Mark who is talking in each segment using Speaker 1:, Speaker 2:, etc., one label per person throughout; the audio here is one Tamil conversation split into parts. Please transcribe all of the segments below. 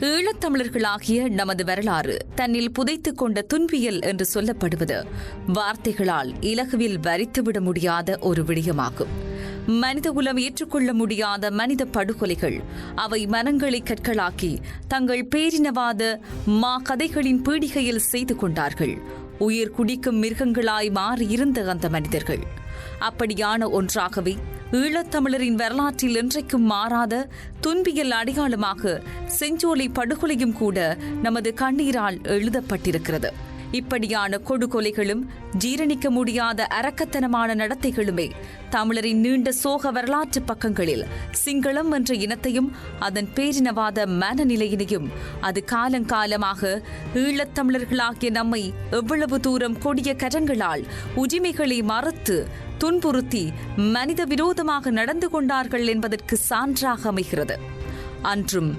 Speaker 1: ஈழத்தமிழர்களாகிய நமது வரலாறு தன்னில் புதைத்துக் கொண்ட துன்பியல் என்று சொல்லப்படுவது வார்த்தைகளால் இலகுவில் வரித்துவிட முடியாத ஒரு விடயமாகும். மனிதகுலம் ஏற்றுக்கொள்ள முடியாத மனித படுகொலைகள் அவை மனங்களை கற்களாக்கி தங்கள் பேரினவாத மா கதைகளின் பீடிகையில் செய்து கொண்டார்கள். உயிர் குடிக்கும் மிருகங்களாய் மாறியிருந்த அந்த மனிதர்கள் அப்படியான ஒன்றாகவே. ஈழத்தமிழரின் வரலாற்றில் என்றைக்கும் மாறாத துன்பியல் அடையாளமாக செஞ்சோலை படுகொலையும் கூட நமது கண்ணீரால் எழுதப்பட்டிருக்கிறது. இப்படியான கொடுகொலைகளும் ஜீரணிக்க முடியாத அரக்கத்தனமான நடத்தைகளுமே தமிழரின் நீண்ட சோக வரலாற்று பக்கங்களில் சிங்களம் என்ற இனத்தையும் அதன் பேரினவாத மனநிலையினையும் அது காலங்காலமாக ஈழத்தமிழர்களாகிய நம்மை எவ்வளவு தூரம் கொடிய கரங்களால் உரிமைகளை மறுத்து துன்புறுத்தி மனித விரோதமாக நடந்து கொண்டார்கள் என்பதற்கு சான்றாக அமைகிறது. அன்றும்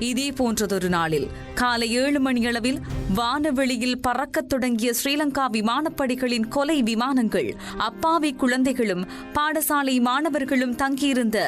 Speaker 1: இதே போன்றதொரு நாளில் காலை ஏழு மணியளவில் வானவெளியில் பறக்கத் தொடங்கிய ஸ்ரீலங்கா விமானப்படைகளின் கொலை விமானங்கள் அப்பாவி குழந்தைகளும் பாடசாலை மாணவர்களும் தங்கியிருந்த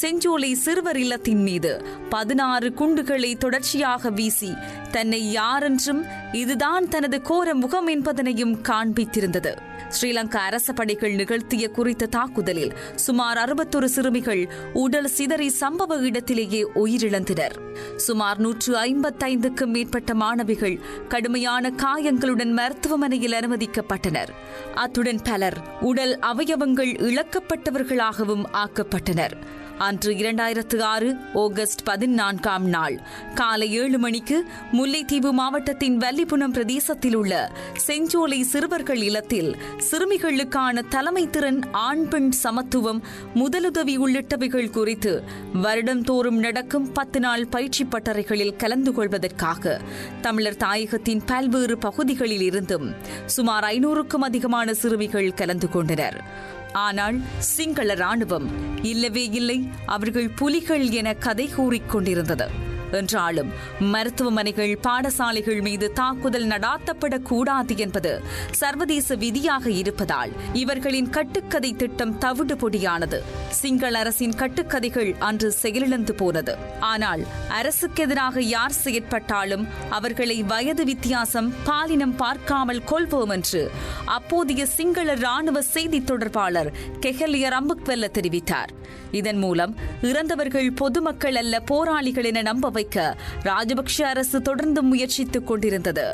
Speaker 1: செஞ்சோலை சிறுவர் இல்லத்தின் மீது பதினாறு குண்டுகளை தொடர்ச்சியாக வீசி தன்னை யாரென்றும் இதுதான் தனது கோர முகம் என்பதனையும் காண்பித்திருந்தது. ஸ்ரீலங்கா அரச படைகள் நிகழ்த்திய குறித்த தாக்குதலில் சுமார் அறுபத்தொரு சிறுமிகள் உடல் சிதறி சம்பவ இடத்திலேயே உயிரிழந்தனர். சுமார் நூற்று ஐம்பத்தைந்துக்கும் மேற்பட்ட மாணவிகள் கடுமையான காயங்களுடன் மருத்துவமனையில் அனுமதிக்கப்பட்டனர். அத்துடன் பலர் உடல் அவயவங்கள் இழக்கப்பட்டவர்களாகவும் ஆக்கப்பட்டனர். அன்று இரண்டாயிரத்து ஆறு ஆகஸ்ட் பதினான்காம் நாள். காலை ஏழு மணிக்கு முல்லைத்தீவு மாவட்டத்தின் வல்லிபுனம் பிரதேசத்தில் உள்ள செஞ்சோலை சிறுவர்கள் இல்லத்தில் சிறுமிகளுக்கான தலைமை திறன் ஆண் பெண் சமத்துவம் முதலுதவி உள்ளிட்டவைகள் குறித்து வருடந்தோறும் நடக்கும் பத்து நாள் பயிற்சி பட்டறைகளில் கலந்து கொள்வதற்காக தமிழர் தாயகத்தின் பல்வேறு பகுதிகளில் இருந்தும் சுமார் ஐநூறுக்கும் அதிகமான சிறுமிகள் கலந்து கொண்டனர். ஆனால் சிங்கள ராணுவம் இல்லவே இல்லை. அவர்கள் புலிகள் என கதை கூறிக் கொண்டிருந்தது. என்றாலும் மருத்துவமனைகள் பாடசாலைகள் மீது தாக்குதல் நடாத்தப்படக்கூடாது என்பது சர்வதேச விதியாக இருப்பதால் இவர்களின் கட்டுக்கதை திட்டம் தவிடுபொடியானது. சிங்கள அரசின் கட்டுக்கதைகள் அன்று செயலிழந்து போனது. ஆனால் அரசுக்கு எதிராக யார் செயற்பட்டாலும் அவர்களை வயது வித்தியாசம் பாலினம் பார்க்காமல் கொள்வோம் என்று அப்போதைய சிங்கள ராணுவ செய்தி தொடர்பாளர் கெஹலிய அம்புக்வெல்ல தெரிவித்தார். இதன் மூலம் இறந்தவர்கள் பொதுமக்கள் அல்ல போராளிகள் என நம்ப வைக்க ராஜபக்ஷ அரசு தொடர்ந்து முயற்சித்துக் கொண்டிருந்தது.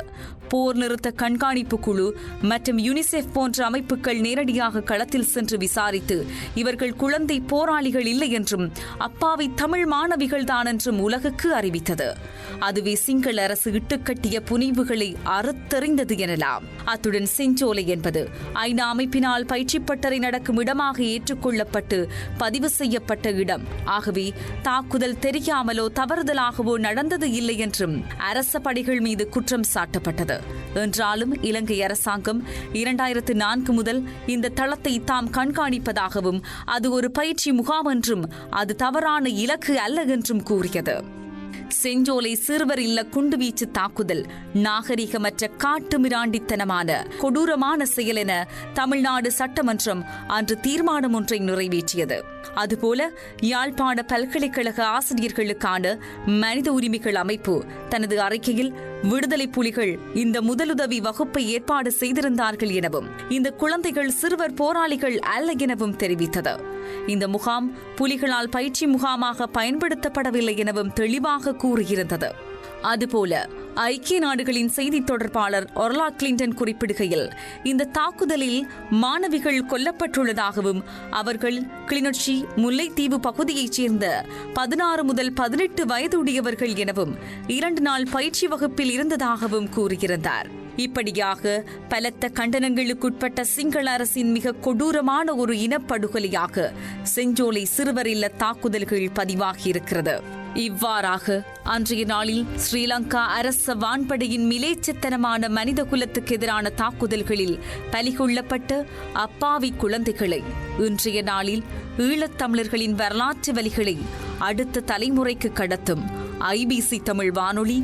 Speaker 1: போர் நிறுத்த கண்காணிப்பு குழு மற்றும் யுனிசெஃப் போன்ற அமைப்புகள் நேரடியாக களத்தில் சென்று விசாரித்து இவர்கள் குழந்தை போராளிகள் இல்லை என்றும் அப்பாவி தமிழ் மாணவிகள் தான் என்றும் உலகுக்கு அறிவித்தது. அதுவே சிங்கள அரசு இட்டுக்கட்டிய புனைவுகளை அறுத்தறிந்தது எனலாம். அத்துடன் செஞ்சோலை என்பது ஐநா அமைப்பினால் பயிற்சி பட்டறை நடக்கும் இடமாக ஏற்றுக்கொள்ளப்பட்டு பதிவு செய்யப்பட்ட இடம். ஆகவே தாக்குதல் தெரியாமலோ தவறுதலாகவோ நடந்தது இல்லை என்றும் அரச படைகள் மீது குற்றம் சாட்டப்பட்டது. என்றாலும் இலங்கை அரசாங்கம் இரண்டாயிரத்து நான்கு முதல் இந்த தளத்தை தாம் கண்காணிப்பதாகவும் அது ஒரு பயிற்சி முகாம் என்றும் அது தவறான இலக்கு அல்ல என்றும் கூறியது. செஞ்சோலை சிறுவர் இல்ல குண்டுவீச்சு தாக்குதல் நாகரிகமற்ற காட்டுமிராண்டித்தனமான கொடூரமான செயல் என தமிழ்நாடு சட்டமன்றம் அன்று தீர்மானம் ஒன்றை நிறைவேற்றியது. அதுபோல யாழ்ப்பாண பல்கலைக்கழக ஆசிரியர்களுக்கான மனித உரிமைகள் அமைப்பு தனது அறிக்கையில் விடுதலை புலிகள் இந்த முதலுதவி வகுப்பை ஏற்பாடு செய்திருந்தார்கள் எனவும் இந்த குழந்தைகள் சிறுவர் போராளிகள் அல்ல எனவும் தெரிவித்தது. இந்த முகாம் புலிகளால் பயிற்சி முகாமாக பயன்படுத்தப்படவில்லை எனவும் தெளிவாக கூறியிருந்தது. அதுபோல ஐக்கிய நாடுகளின் செய்தி தொடர்பாளர் ஒர்லா கிளின்டன் குறிப்பிடுகையில் இந்த தாக்குதலில் மாணவிகள் கொல்லப்பட்டுள்ளதாகவும் அவர்கள் கிளிநொச்சி முல்லைத்தீவு பகுதியைச் சேர்ந்த பதினாறு முதல் பதினெட்டு வயதுடையவர்கள் எனவும் இரண்டு நாள் பயிற்சி வகுப்பில் இருந்ததாகவும் கூறியிருந்தார் இப்படியாக பலத்த கண்டனங்களுக்குட்பட்ட சிங்கள அரசின் மிக கொடூரமான ஒரு இனப்படுகொலையாக செஞ்சோலை சிறுவர் இல்ல தாக்குதல்கள் பதிவாகியிருக்கிறது. இவ்வாறாக அன்றைய நாளில் ஸ்ரீலங்கா அரச வான்படையின் மிலேச்சத்தனமான மனித குலத்துக்கு எதிரான தாக்குதல்களில் பலிகொள்ளப்பட்ட அப்பாவி குழந்தைகளை இன்றைய நாளில் ஈழத்தமிழர்களின் வரலாற்று வலிகளை அடுத்த தலைமுறைக்கு கடத்தும் ஐபிசி தமிழ் வானொலி